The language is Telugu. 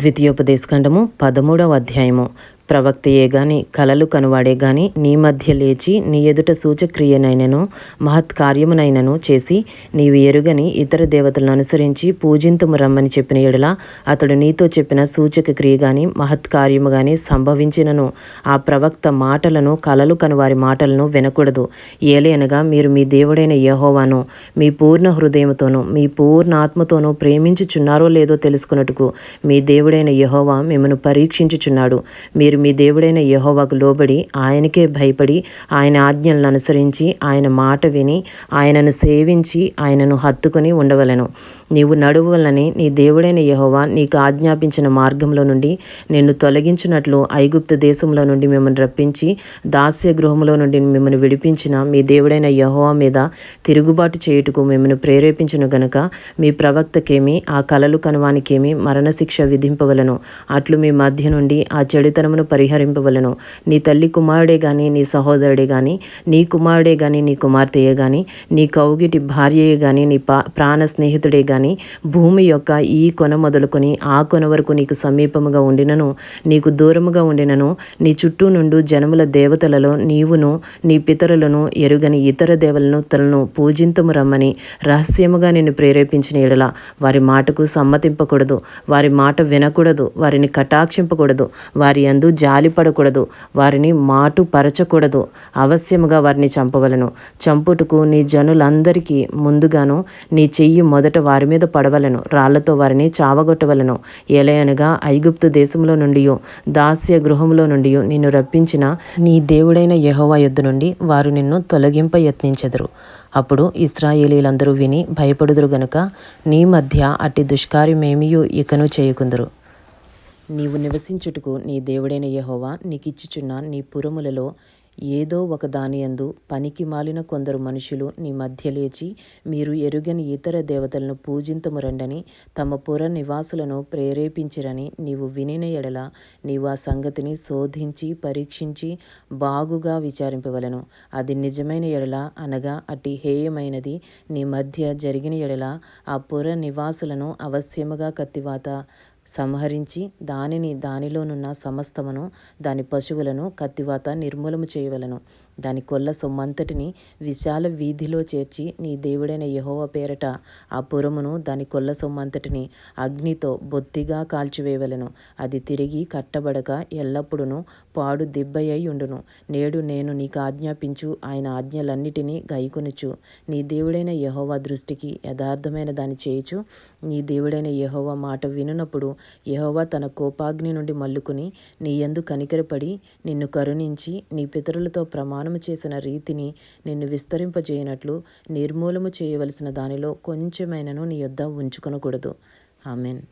ద్వితీయోపదేశకాండము పదమూడవ అధ్యాయము. ప్రవక్తయే గాని కలలు కనువాడే గాని నీ మధ్య లేచి నీ ఎదుట సూచక్రియనైనను మహత్కార్యమునైనను చేసి నీవు ఎరుగని ఇతర దేవతలను అనుసరించి పూజింతుము రమ్మని చెప్పిన ఎడల అతడు నీతో చెప్పిన సూచక క్రియ గాని మహత్కార్యము గాని సంభవించినను. ఆ ప్రవక్త మాటలను కలలు కనువారి మాటలను వినకూడదు. ఏలేనగా మీరు మీ దేవుడైన యహోవాను మీ పూర్ణ హృదయముతోనూ మీ పూర్ణాత్మతోనూ ప్రేమించుచున్నారో లేదో తెలుసుకున్నట్టుకు మీ దేవుడైన యహోవా మిమ్మను పరీక్షించుచున్నాడు. మీరు మీ దేవుడైన యహోవాకు లోబడి ఆయనకే భయపడి ఆయన ఆజ్ఞలను అనుసరించి ఆయన మాట విని ఆయనను సేవించి ఆయనను హత్తుకొని ఉండవలను. నీవు నడువలని నీ దేవుడైన యహోవా నీకు ఆజ్ఞాపించిన మార్గంలో నుండి నిన్ను తొలగించినట్లు ఐగుప్తు దేశంలో నుండి మిమ్మల్ని రప్పించి దాస్య గృహంలో నుండి మిమ్మల్ని విడిపించిన మీ దేవుడైన యహోవా మీద తిరుగుబాటు చేయుటకు మిమ్మల్ని ప్రేరేపించిన గనుక మీ ప్రవక్తకేమి ఆ కలలు కనువానికేమి మరణశిక్ష విధింపవలను. అట్లు మీ మధ్య నుండి ఆ చెడుతనమును పరిహరింపవలను. నీ తల్లి కుమారుడే గాని నీ సహోదరుడే గాని నీ కుమారుడే గాని నీ కుమార్తెయే గాని నీ కౌగిటి భార్యయే గాని నీ పా ప్రాణ స్నేహితుడే గాని భూమి యొక్క ఈ కొన మొదలుకొని ఆ కొన వరకు నీకు సమీపముగా ఉండినను నీకు దూరముగా ఉండినను నీ చుట్టూ నుండు జనముల దేవతలలో నీవును నీ పితరులను ఎరుగని ఇతర దేవలను తలను పూజింతము రమ్మని రహస్యముగా నిన్ను ప్రేరేపించిన ఎడల వారి మాటకు సమ్మతింపకూడదు వారి మాట వినకూడదు వారిని కటాక్షింపకూడదు వారి అందు జాలిపడకూడదు వారిని మాటు పరచకూడదు. అవశ్యముగా వారిని చంపవలను. చంపుటకు నీ జనులందరికీ ముందుగాను నీ చెయ్యి మొదట వారి మీద పడవలను. రాళ్ళతో వారిని చావగొట్టవలను. ఎలయనగా ఐగుప్తు దేశంలో నుండి దాస్య గృహంలో నుండి నిన్ను రప్పించిన నీ దేవుడైన యహోవా యుద్ధ నుండి వారు నిన్ను తొలగింప యత్నించెదరు. అప్పుడు ఇస్రాయేలీలందరూ విని భయపడుదురు గనుక నీ మధ్య అట్టి దుష్కార్యమేమియూ ఇకను చేయకుందరు. నీవు నివసించుటకు నీ దేవుడైన యహోవా నీకిచ్చుచున్న నీ పురములలో ఏదో ఒక దానియందు పనికి మాలిన కొందరు మనుషులు నీ మధ్య లేచి మీరు ఎరుగని ఇతర దేవతలను పూజింతమురండని తమ పుర నివాసులను ప్రేరేపించిరని నీవు వినిన ఎడల నీవు ఆ సంగతిని శోధించి పరీక్షించి బాగుగా విచారింపవలను. అది నిజమైన ఎడల అనగా అటి హేయమైనది. నీ మధ్య జరిగిన ఎడల ఆ పుర నివాసులను అవశ్యముగా కత్తివాత. సంహరించి దానిని దానిలోనున్న సమస్తమును దాని పశువులను కత్తివాత నిర్మూలము చేయవలను. దాని కొల్ల సొమ్మంతటిని విశాల వీధిలో చేర్చి నీ దేవుడైన యహోవ పేరట ఆ పురమును దాని కొల్ల సొమ్మంతటిని అగ్నితో బొత్తిగా కాల్చివేయవలను. అది తిరిగి కట్టబడక ఎల్లప్పుడూ పాడు దిబ్బయ్యి ఉండును నేడు నేను నీకు ఆజ్ఞాపించు ఆయన ఆజ్ఞలన్నిటినీ గైకొనుచు నీ దేవుడైన యహోవ దృష్టికి యథార్థమైన దాన్ని చేయుచు నీ దేవుడైన యహోవ మాట వినునప్పుడు యహోవా తన కోపాగ్ని నుండి మల్లుకుని నీ ఎందు కనికరపడి నిన్ను కరుణించి నీ పితరులతో ప్రమాణము చేసిన రీతిని నిన్ను విస్తరింపజేయనట్లు నిర్మూలము చేయవలసిన దానిలో కొంచెమైనను నీ యొద్ద ఉంచుకొనకూడదు. ఆమెన్.